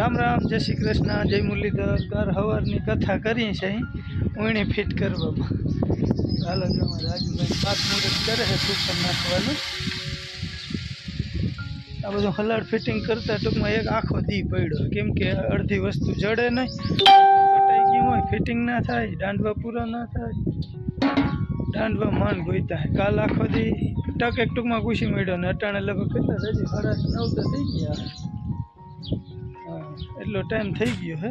રામ રામ, જય શ્રી કૃષ્ણ, જય મુરલીધર ઘર હવારની કથા કરી છે ઉણી ફિટ કરવામાં. હાલો રાજુભાઈ પાંચ મુહૂર્ત કરે છે સુપર નાખવાનું. આ બધું હલાડ ફિટિંગ કરતા ટૂંકમાં એક આખો દી પડ્યો. કેમ કે અડધી વસ્તુ જડે નહીં કટાઈ ગયું હોય, ફિટિંગ ના થાય, દાંડવા પૂરા ના થાય. દાંડવા માન ગોઈતા કાલ આખો દી ટક એક ટૂંકમાં ઘૂસી મળ્યો ને અટાણે લગભગ કેટલા હજી સાડા નવ તો થઈ ગયા. એટલો ટાઈમ થઈ ગયો હે.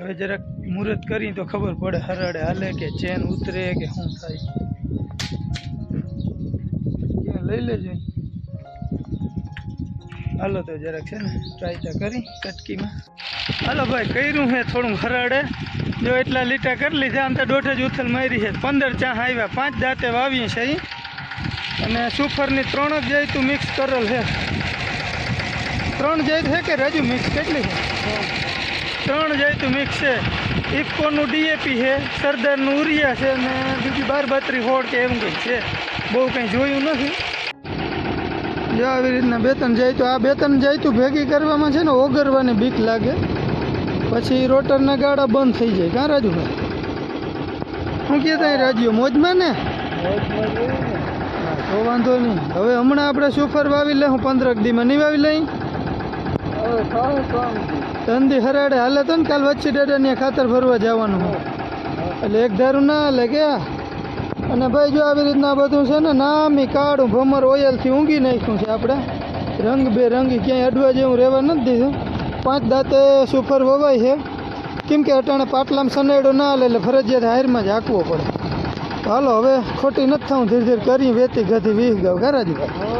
હવે જરાક મુહૂર્ત કરી તો ખબર પડે હરાડે હાલે કે ચેન ઉતરે કે શું થાય. લઈ લેજો હાલો તો જરાક છે ને ટ્રાય તો કરી કટકીમાં. હાલો ભાઈ, કર્યું હે થોડું હરાડે જો એટલા લીટા કરી લીધા, આમ તો દોઢ જ ઉથલ મારી છે. પંદર ચા આવ્યા પાંચ દાંતે વાવીએ છે અને સુફરની ત્રણ જ જાયતું મિક્સ કરેલ છે. ત્રણ જાયત છે કે રાજુ મિક્સ? કેટલી છે ત્રણ જાયતું મિક્સ છે. ઇફકોનું ડીએપી છે, સરદારનું ઉરિયા છે અને બીજી બાર બાતરી હોડ કે એમ કંઈક છે. બહુ કંઈ જોયું નથી. જો આવી રીતના બે ત્રણ તો આ બે ત્રણ તો ભેગી કરવામાં છે ને ઓગરવાની બીક લાગે. પછી રોટરના ગાડા બંધ થઈ જાય. કાં રાજુભાઈ? શું કહેતા રાજ્યો? મોજમાં ને? તો વાંધો નહીં. હવે હમણાં આપણે સુફર વાવી લે હું પંદરક દીમાં નહીં વાવી લઈ ધંધી હરાડે હાલે તો ને કાલ વચ્ચે ડેડા ખાતર ભરવા જવાનું. એટલે એક ધારું ના હાલે કે. અને ભાઈ જો આવી રીતના બધું છે ને, નામી કાળું ભમર ઓયલથી ઊંઘી નાખ્યું છે આપણે. રંગ બે રંગી ક્યાંય અડવા જેવું રહેવા નથી દીધું. પાંચ દાંતે સુફર વવાય છે. કેમ કે અટાણે પાટલામાં સનેડો ના હાલે એટલે ફરજિયાત હાયરમાં જ હાંકવો પડે. હાલો, હવે ખોટી નથી થવું, ધીરે ધીરે કરી, વેતી ગધી, વીસ ગાવ. ઘરાજીભાઈ હા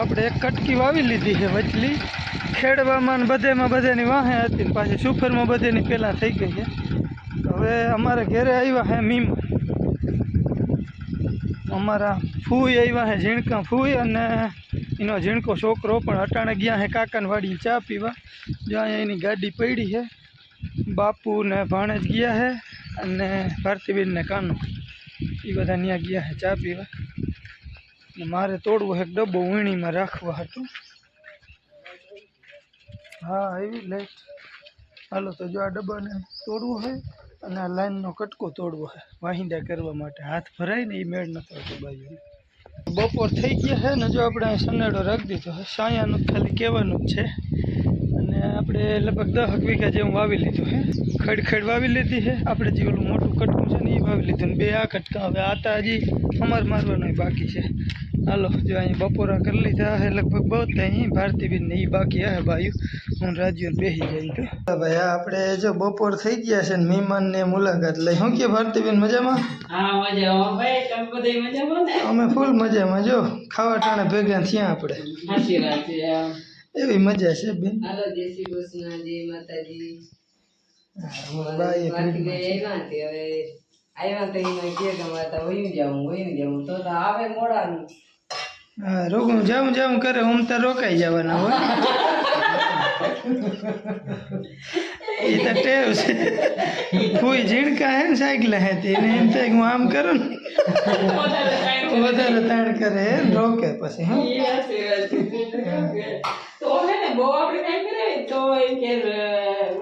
આપણે એક કટકી વાવી લીધી છે વચલી. ખેડવામાં ને બધેમાં બધેની વાહે હતી. ને પાછી સુફરમાં બધેની પહેલાં થઈ ગઈ છે. તો હવે અમારે ઘરે આવ્યા છે મીમા. અમારા ફૂઈ આવ્યા છે ઝીણકા ફૂઈ અને એનો ઝીણકો છોકરો પણ અટાણે ગયા છે કાકાને વાડી ચા પીવા. જો અહીંયા એની ગાડી પડી છે. બાપુ ને ભાણેજ ગયા છે અને ભારતીબેન ને કાનો. એ બધા ત્યાં ગયા છે ચા પીવા. ને મારે તોડવું એક ડબ્બો વીણીમાં રાખવા હતું. હા એવી લાઈટ. હાલો, તો જો આ ડબ્બાને તોડવું હોય અને આ લાઈનનો કટકો તોડવો હોય વાહિંદા કરવા માટે. હાથ ભરાય ને એ મેળ નથી આવતો બાજુ. બપોર થઈ ગયા છે ને જો આપણે સનેડો રાખી દીધો સાયાનું ખાલી કહેવાનું જ છે. અને આપણે લગભગ દસ વીઘા જેવું વાવી લીધું છે. ખડ ખડ વાવી લીધી છે. આપણે જે ઓલું મોટું કટકું છે ને એ વાવી લીધું ને બે આ કટકા, હવે આતા હજી અમાર મારવાનું બાકી છે. હાલો જો અહીં બપોરા કરી લીધા હે લગભગ બહુ અહીં ભારતીબેન ને એ બાકી હે ભાઈ હું રાજ્યો બેસી જાય તો. ભાઈ આ આપણે જો બપોર થઈ ગયા છે ને મહેમાન ને મુલાકાત લઈ. શું કે ભારતીબેન મજામાં? મજામાં. ભાઈ તમે બધા મજામાં ને? અમે ફૂલ મજામાં જો. ખાવા ટાણે ભેગા થયા આપણે. એવી મજા છે બેન. આવ્યા તે કે કે માતા વયું જાઉં વયું જાઉં. તો તો આવે મોડા હા રોગું જેમ જાઉં, કરે, હું તો રોકાઈ જવાના હોય. એ તો ટેવ છે. કોઈ ઝીણકા હે ને સાયકલ હે એને એમ થાય હું આમ કરું ને. વધારે તાણ કરે રોકે પછી, હા. તો હે ને, બહુ આપણે કાંઈ કરે તો એમ કે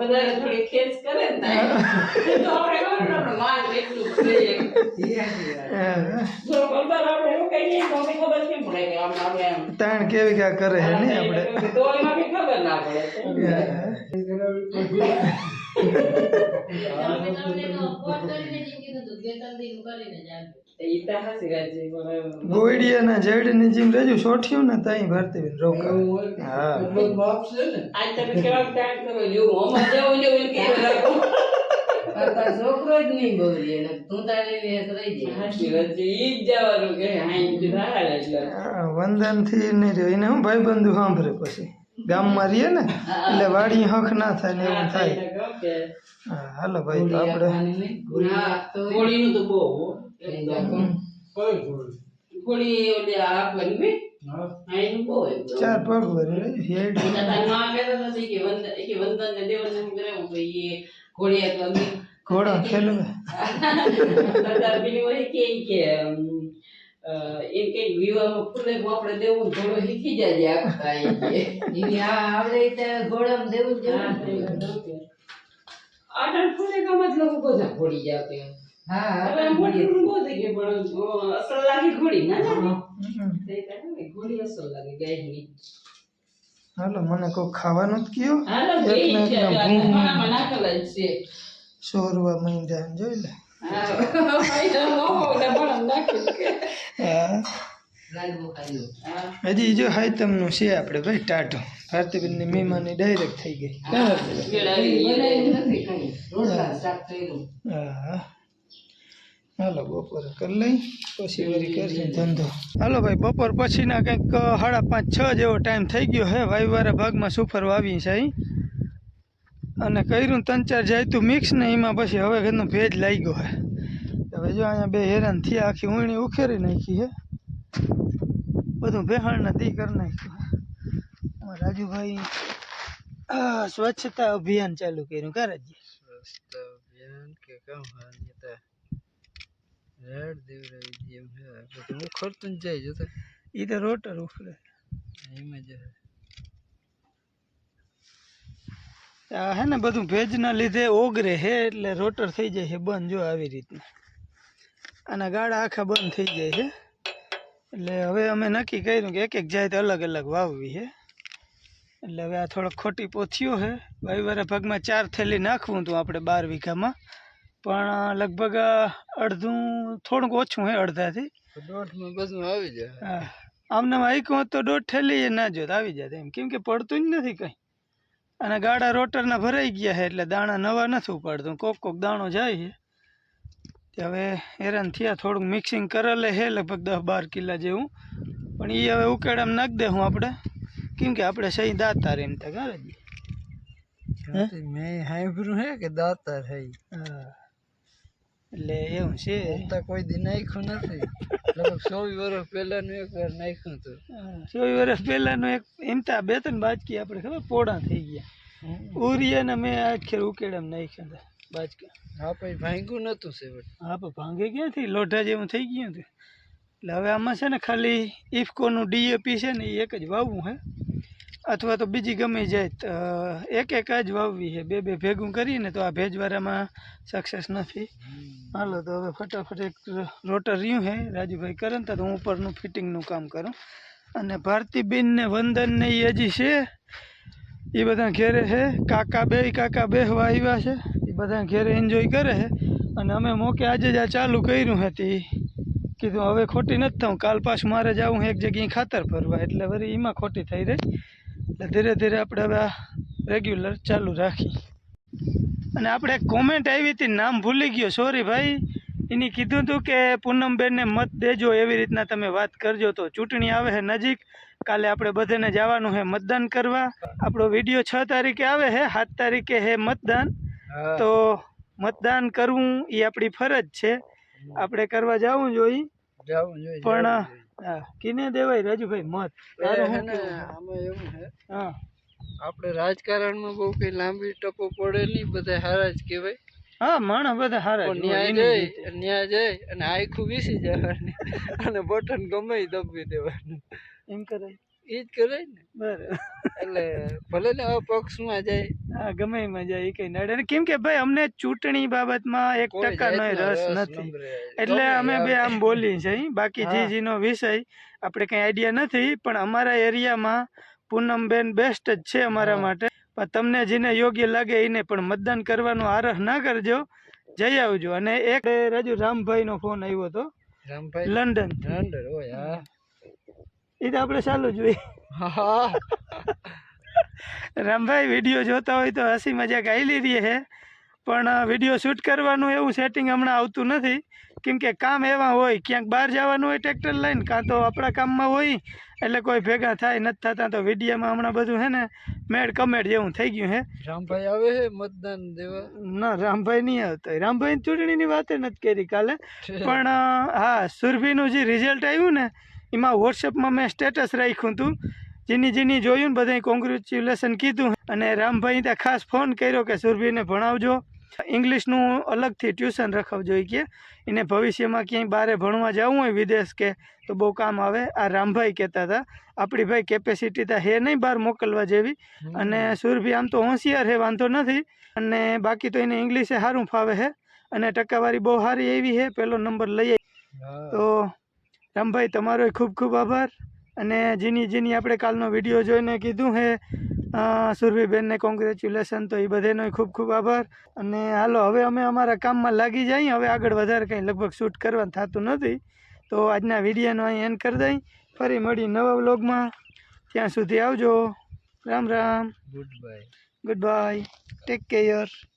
વધારે થોડી ખેંચ કરે ને તો આપણે ખબર આપણે માલ એટલું છે જો વધારે આપણે એવું કઈ તો આપણે ખબર કેમ પડે કે આમ આપણે આમ. તાણ કેવી ક્યાં કરે હે ને આપણે? તો એમાં ખબર ના પડે. ઈ તો હાચી વાત છે, પણ ગોયડિયાના ઝેડની જેમ રહેજો સોઠ્યું ને તાઈ ભરતી રોકા હા આજ તમે કેવા ટાઈમ કરો જેવું હમણાં જેવું જેવું એને કેવું લાગો. છોકરો જ નહીં બહુ ને તું તારી વેત રહી જાય. હાચી વાત છે, ઈ જ જવાનું કે હાઈ જ એટલે. વંદનથી નહીં રહ્યો. એને હું ભાઈ બંધુ સાંભળે પછી. ગામમાં રહીએ ને એટલે વાડી હક ના થાય ને એવું થાય. હાલો ભાઈ તો આપણે. ચાર પગ ભરી હેડ. ઘોડા ખેલવે. એક વિવાહ કે વિવાહમાં ફૂલે આપણે દેવું ઘોડો શીખી જાય આખા ઈ કે. ઈ આ આવડે ત્યાં ઘોડામાં દેવું જ હા, જોઈએ. તો ફૂલે કામ જ લોકો બધા ઘોડી જાય કે. હા હવે મોટી બહુ થઈ ગઈ પણ અસલ લાગી ઘોડી ના લાગી તે કહે ને, ઘોડી અસલ લાગે ગાયની હાલો મને કોઈ ખાવાનું જ કયો હાલો બે એકને છે એકના આ ભૂંગ. ખાનામાં નાખેલા જ છે સોરવા મહિના જોઈ લે હજી જો હાઈતમનું છે આપણે ભાઈ ટાટો ભારતીબેનની મહેમાની ડાયરેક્ટ થઈ ગઈ. હાલો, બપોરે કરી લઈ, પછી વળી કરીએ ધંધો. હાલો ભાઈ, બપોર પછીના કંઈક સાડા પાંચ છ જેવો ટાઈમ થઈ ગયો હે, વાયવારા ભાગમાં સુફર વાવી છે અને કર્યું ત્રણ ચાર જાયતું મિક્સ ને એમાં પછી હવે ઘરનું ભેજ લાગ્યો હે. હવે જો અહીંયા બે હેરાન થયા આખી ઊંણી ઉખેરી નાખી હે. બધું બેહાણના દી કરી નાખ્યું હે. અમારા રાજુભાઈ આ સ્વચ્છતા અભિયાન ચાલુ કર્યું કરાજી અભિયાન કે કામ હાન્યતા રેડ દેવરાવી દી એમ હે બધું હું ખરતું જ જાય જોતા એ તો રોટર ઉખડે એમાં જ હે. ને બધું ભેજના લીધે ઓગરે હે એટલે રોટર થઈ જાય છે બંધ જો આવી રીતના. આના ગાળા આખા બંધ થઈ જાય છે એટલે હવે અમે નક્કી કર્યું કે એક એક જાત અલગ અલગ વાવવી છે એટલે હવે આ થોડોક ખોટી પોથીઓ છે વાયવારા ભાગમાં ચાર થેલી નાખવું હતું આપણે બાર વીઘામાં. પણ લગભગ અડધું થોડુંક ઓછું છે અડધાથી. દોઢમાં બધું આવી જાય. હા. આમને આઈકું હોત તો દોઢ થેલી એ ના જોત આવી જાત એમ. કેમ કે પડતું જ નથી કંઈ. અને ગાડા રોટરના ભરાઈ ગયા છે એટલે દાણા નવા નથી ઉપાડતું. કોક કોક દાણો જાય છે. તે હવે હેરાન થયા થોડુંક મિક્સિંગ કરેલે છે લગભગ દસ બાર કિલા જેવું. પણ એ હવે ઉકેડામાં નાખી દે હું આપણે. કેમ કે આપણે સહી દાતાર એમ તો ગારે મેં સાંભળ્યું હે કે દાતાર હે હા. એટલે એવું છે. એમ તો કોઈ દી નાખ્યું નથી. લગભગ ચોવીસ વર્ષ પહેલાનું એક વાર નાખ્યું હતું. ચોવીસ વર્ષ પહેલાનું એક એમ તો બે ત્રણ બાજકી આપણે ખબર પોડા થઈ ગયા. ઉરિયાને મેં આખેર ઉકેડામાં નાખ્યા હતા બાજકા. હા પછી ભાંગ્યું નતું સેવટ હા પણ ભાંગે ક્યાંથી? લોઢા જેવું થઈ ગયું હતું. એટલે હવે આમાં છે ને ખાલી ઇફકોનું ડીએપી છે ને એ એક જ વાવવું છે અથવા તો બીજી ગમે જાય એક એક જ વાવવી છે. બે બે ભેગું કરીને તો આ ભેજવાળામાં સક્સેસ નથી. હાલો, તો હવે ફટાફટ એક રોટર રહ્યું છે. રાજુભાઈ કરે ને તો હું ઉપરનું ફિટિંગનું કામ કરું. અને ભારતીબેનને વંદનને વંદન એ હજી છે. એ બધા ઘેરે છે. કાકા બે કાકા બેહવા આવ્યા છે. એ બધા ઘેરે એન્જોય કરે છે. અને અમે મોકે આજે જ આ ચાલુ કર્યું હતી કીધું હવે ખોટી નથી થવું. કાલ પાછું મારે જવું એક જગ્યાએ ખાતર ભરવા. એટલે વળી એમાં ખોટી થઈ રહી. એટલે ધીરે ધીરે આપણે હવે આ રેગ્યુલર ચાલુ રાખી. અને આપણે કોમેન્ટ આવી હતી નામ ભૂલી ગયો સોરી ભાઈ. એની કીધું હતું કે પૂનમબેનને મત દેજો એવી રીતના તમે વાત કરજો તો ચૂંટણી આવે છે નજીક. કાલે આપણે બધાને જવાનું છે મતદાન કરવા. આપણો વીડિયો છ તારીખે આવે છે સાત તારીખે છે મતદાન. તો મતદાન કરવું એ આપણી ફરજ છે. આપણે કરવા જવું જોઈએ પણ. હા કિને દેવાય રાજુભાઈ મત. આમાં એવું છે હા. આપણે રાજકારણમાં બહુ કઈ લાંબી ટપો પડે નહીં બધા હારા જ કહેવાય. હા માણસ બધા હારા ન્યાય જાય ન્યાય જાય અને આખું વીસી જવાની. અને બટન ગમે દબાવી દબી દેવાનું. એમ કરે ઈ જ કરે ને. એટલે ભલે ને અપક્ષમાં જાય. હા ગમે એમાં જાય એ કઈ નડે. કેમ કે ભાઈ અમને ચૂંટણી બાબતમાં એક ટકાનો રસ નથી. એટલે અમે બે આમ બોલી છે બાકી જી જીજીનો વિષય આપણે કઈ આઈડિયા નથી પણ અમારા એરિયામાં પૂનમબેન બેસ્ટ જ છે અમારા માટે. પણ તમને જેને યોગ્ય લાગે એને પણ મતદાન કરવાનો આરહ ના કરજો. જઈ આવજો. અને એક રાજુ રામભાઈનો ફોન આવ્યો હતો. રામભાઈ? લંડન. લંડન? હોય હા. એ તો આપણે ચાલુ જોઈએ. રામભાઈ વીડિયો જોતા હોય તો હસી મજાક આવેલી રહી છે. પણ વીડિયો શૂટ કરવાનું એવું સેટિંગ હમણાં આવતું નથી. કેમ કે કામ એવા હોય ક્યાંક બહાર જવાનું હોય ટ્રેક્ટર લઈને કાં તો આપણા કામમાં હોય એટલે કોઈ ભેગા થાય નથી થતા તો વિડીયોમાં હમણાં બધું હે ને મેળ કમેડ જેવું થઈ ગયું હે રામભાઈ આવે છે મતદાન દેવા? ના રામભાઈ નહીં આવતા. રામભાઈ ચૂંટણીની વાત નથી કરી કાલે. પણ હા સુરભીનું જે રિઝલ્ટ આવ્યું ને એમાં વોટ્સએપમાં મેં સ્ટેટસ રાખ્યું હતું. જેની જેની જોયું ને બધાય કોંગ્રેચ્યુલેશન કીધું. અને રામભાઈ ત્યાં ખાસ ફોન કર્યો કે સુરભીને ભણાવજો. ઇંગ્લિશનું અલગથી ટ્યુશન રખાવજો એ કે. એને ભવિષ્યમાં ક્યાંય બહાર ભણવા જવું હોય વિદેશ કે તો બહુ કામ આવે. આ રામભાઈ કહેતા હતા. આપણી ભાઈ કેપેસિટી તો હે નહીં બહાર મોકલવા જેવી. અને સુરભી આમ તો હોશિયાર છે વાંધો નથી. અને બાકી તો એને ઇંગ્લિશે સારું ફાવે છે અને ટકાવારી બહુ સારી એવી છે પહેલો નંબર લઈ તો રામભાઈ તમારો ખૂબ ખૂબ આભાર. અને જેની જેની આપણે કાલનો વીડિયો જોઈને કીધું હે સુરભીબેનને કોંગ્રેચ્યુલેશન તો એ બધાનો ખૂબ ખૂબ આભાર. અને હાલો હવે અમે અમારા કામમાં લાગી જઈએ હવે આગળ વધારે કંઈ લગભગ શૂટ કરવાનું થતું નથી. તો આજના વિડીયોનો અહીં એન્ડ કરી દઈ. ફરી મળી નવા વ્લોગમાં. ત્યાં સુધી આવજો. Ram Ram. Good bye good bye take care